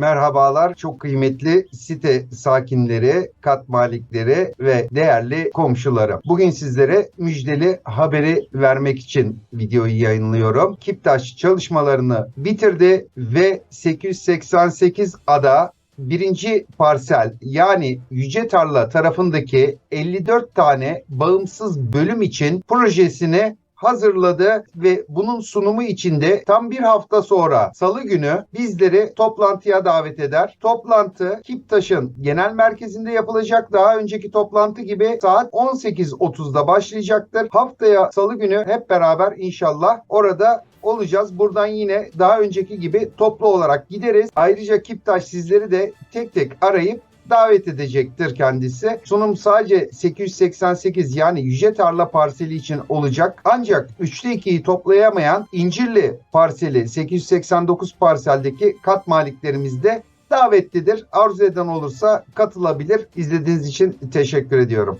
Merhabalar çok kıymetli site sakinleri, kat malikleri ve değerli komşularım. Bugün sizlere müjdeli haberi vermek için videoyu yayınlıyorum. Kiptaş çalışmalarını bitirdi ve 888 ada birinci parsel yani Yüce Tarla tarafındaki 54 tane bağımsız bölüm için projesini hazırladı ve bunun sunumu içinde tam bir hafta sonra salı günü bizleri toplantıya davet eder. Toplantı Kiptaş'ın genel merkezinde yapılacak. Daha önceki toplantı gibi saat 18.30'da başlayacaktır. Haftaya salı günü hep beraber inşallah orada olacağız. Buradan yine daha önceki gibi toplu olarak gideriz. Ayrıca Kiptaş sizleri de tek tek arayıp davet edecektir kendisi. Sunum sadece 888 yani Yüce Tarla parseli için olacak. Ancak 3'te 2'yi toplayamayan İncirli parseli 889 parseldeki kat maliklerimiz de davetlidir. Arzu eden olursa katılabilir. İzlediğiniz için teşekkür ediyorum.